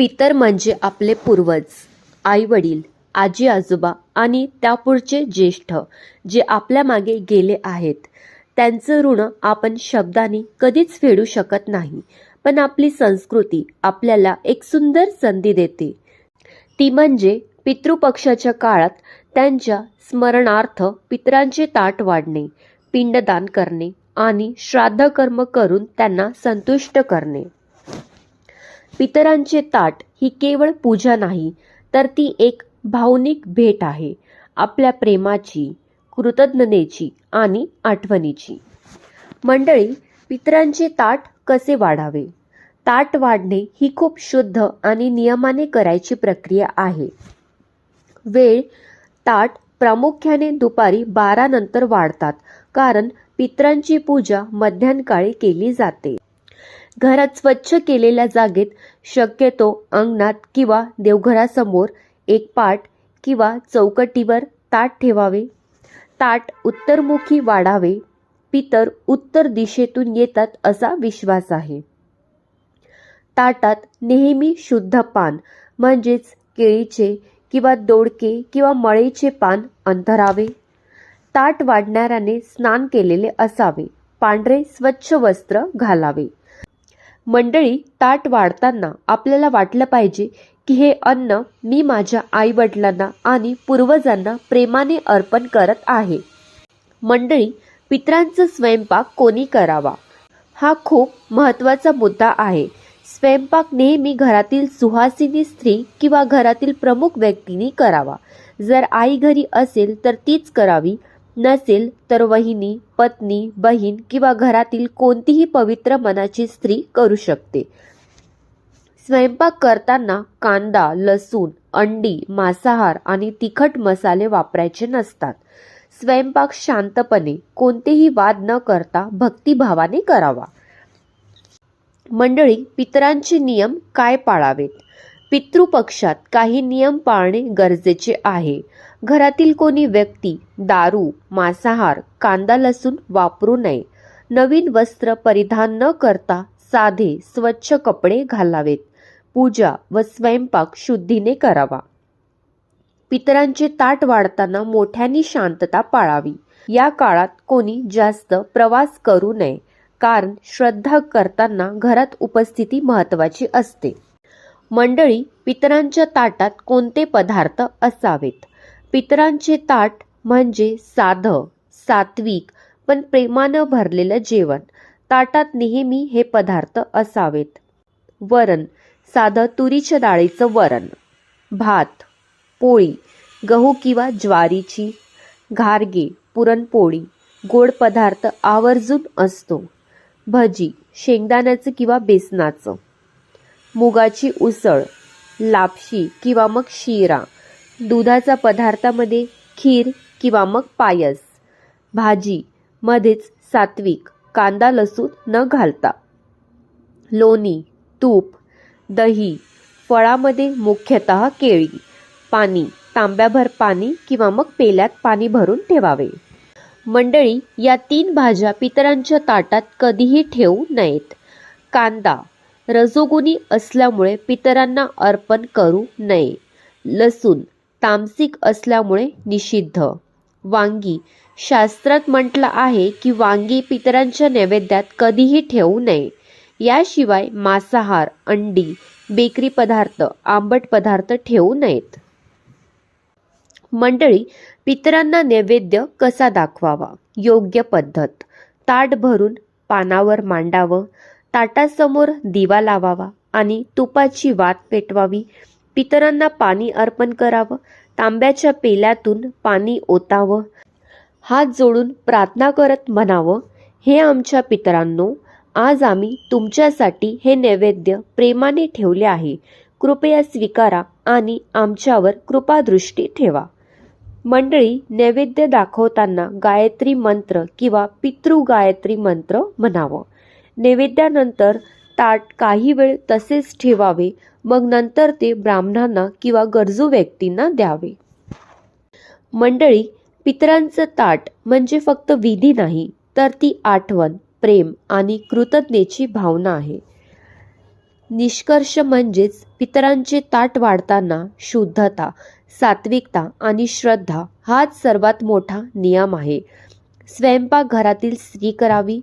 पितर म्हणजे आपले पूर्वज आई वडील आजी आजोबा आणि त्यापुढचे ज्येष्ठ जे आपल्या मागे गेले आहेत. त्यांचं ऋण आपण शब्दांनी कधीच फेडू शकत नाही पण आपली संस्कृती आपल्याला एक सुंदर संधी देते. ती म्हणजे पितृपक्षाच्या काळात त्यांच्या स्मरणार्थ पितरांचे ताट वाढणे पिंडदान करणे आणि श्राद्ध कर्म करून त्यांना संतुष्ट करणे. पितरांचे ताट ही केवळ पूजा नाही तर ती एक भावनिक भेट आहे आपल्या प्रेमाची कृतज्ञतेची आणि आठवणीची. मंडळी पितरांचे ताट कसे वाढावे? ताट वाढणे ही खूप शुद्ध आणि नियमाने करायची प्रक्रिया आहे. वेळ ताट प्रामुख्याने दुपारी बारा नंतर वाढतात कारण पितरांची पूजा मध्यानकाळी केली जाते. घरात स्वच्छ केलेल्या जागेत शक्यतो अंगणात किंवा देवघरासमोर एक पाट किंवा चौकटीवर ताट ठेवावे. ताट उत्तरमुखी वाढावे. पितर उत्तर दिशेतून येतात असा विश्वास आहे. ताटात नेहमी शुद्ध पान म्हणजेच केळीचे किंवा दोडके किंवा मळेचे पान अंतरावे ताट वाढणाऱ्याने स्नान केलेले असावे. पांढरे स्वच्छ वस्त्र घालावे. मंडळी ताट वाढताना आपल्याला वाटलं पाहिजे की हे अन्न मी माझ्या आई वडिलांना आणि पूर्वजांना प्रेमाने अर्पण करत आहे. मंडळी पित्रांचा स्वयंपाक कोणी करावा? हा खूप महत्त्वाचा मुद्दा आहे. स्वयंपाक नेहमी घरातील सुहासिनी स्त्री किंवा घरातील प्रमुख व्यक्तीने करावा. जर आई घरी असेल तर तीच करावी नसेल तर वहिनी पत्नी बहीण किंवा घरातील कोणतीही पवित्र मनाची स्त्री करू शकते. स्वयंपाक करताना कांदा लसूण अंडी मांसाहार आणि तिखट मसाले वापरायचे नसतात. स्वयंपाक शांतपणे कोणतेही वाद न करता भक्तिभावाने करावा. मंडळी पितरांचे नियम काय पाळावेत? पितृपक्षात काही नियम पाळणे गरजेचे आहे. घरातील कोणी व्यक्ती दारू मांसाहार कांदा लसूण वापरू नये. नवीन वस्त्र परिधान न करता साधे स्वच्छ कपडे घालावेत. पूजा व स्वयंपाक शुद्धीने करावा. पितरांचे ताट वाढताना मोठ्यांनी शांतता पाळावी. या काळात कोणी जास्त प्रवास करू नये कारण श्रद्धा करताना घरात उपस्थिती महत्वाची असते. मंडळी पितरांच्या ताटात कोणते पदार्थ असावेत? पितरांचे ताट म्हणजे साधं सात्विक पण प्रेमानं भरलेलं जेवण. ताटात नेहमी हे पदार्थ असावेत. वरण साधं तुरीच्या डाळीचं वरण. भात पोळी गहू किंवा ज्वारीची. घारगे पुरणपोळी गोड पदार्थ आवर्जून असतो. भजी शेंगदाण्याचं किंवा बेसनाचं. मुगाची उसळ लापशी किंवा मग शिरा दुधाचा पदार्थामध्ये खीर किंवा मग पायस भाजी मध्येच सात्विक कांदा लसूण न घालता. लोणी तूप दही फळामध्ये मुख्यतः केळी पाणी तांब्याभर पाणी किंवा मग पेल्यात पाणी भरून ठेवावे. मंडळी या तीन भाज्या पितरांच्या ताटात कधीही ठेवू नयेत. कांदा रजोगुणी असल्यामुळे पितरांना अर्पण करू नये. लसूण तामसिक असल्यामुळे निषिद्ध. वांगी शास्त्रात म्हटलं आहे की वांगी पितरांच्या नैवेद्यात कधीही ठेवू नये. याशिवाय मांसाहार अंडी बेकरी पदार्थ आंबट पदार्थ ठेवू नयेत. मंडळी पितरांना नैवेद्य कसा दाखवावा? योग्य पद्धत. ताट भरून पानावर मांडावं. ताटासमोर दिवा लावावा आणि तुपाची वात पेटवावी. पितरांना पाणी अर्पण करावं. तांब्याच्या पेल्यातून पाणी ओतावं. हात जोडून प्रार्थना करत म्हणावं हे आमच्या पितरांनो आज आम्ही तुमच्यासाठी हे नैवेद्य प्रेमाने ठेवले आहे. कृपया स्वीकारा आणि आमच्यावर कृपादृष्टी ठेवा. मंडळी नैवेद्य दाखवताना गायत्री मंत्र किंवा पितृ गायत्री मंत्र म्हणावं. नैवेद्यानंतर ताट काही वेळ तसेच ठेवावे. मग नंतर ते ब्राह्मणांना किंवा गरजू व्यक्तींना द्यावे. मंडळी पितरांचं ताट म्हणजे फक्त विधी नाही तर ती आठवण प्रेम आणि कृतज्ञतेची भावना आहे. निष्कर्ष म्हणजेच पितरांचे ताट वाढताना शुद्धता सात्विकता आणि श्रद्धा हाच सर्वात मोठा नियम आहे. स्वयंपाक घरातील स्त्री करावी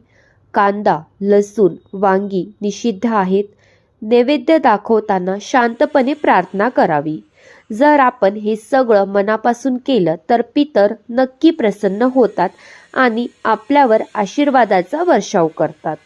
कांदा लसूण वांगी निषिद्ध आहेत. नैवेद्य दाखवताना शांतपणे प्रार्थना करावी. जर आपण हे सगळं मनापासून केलं तर पितर नक्की प्रसन्न होतात आणि आपल्यावर आशीर्वादाचा वर्षाव करतात.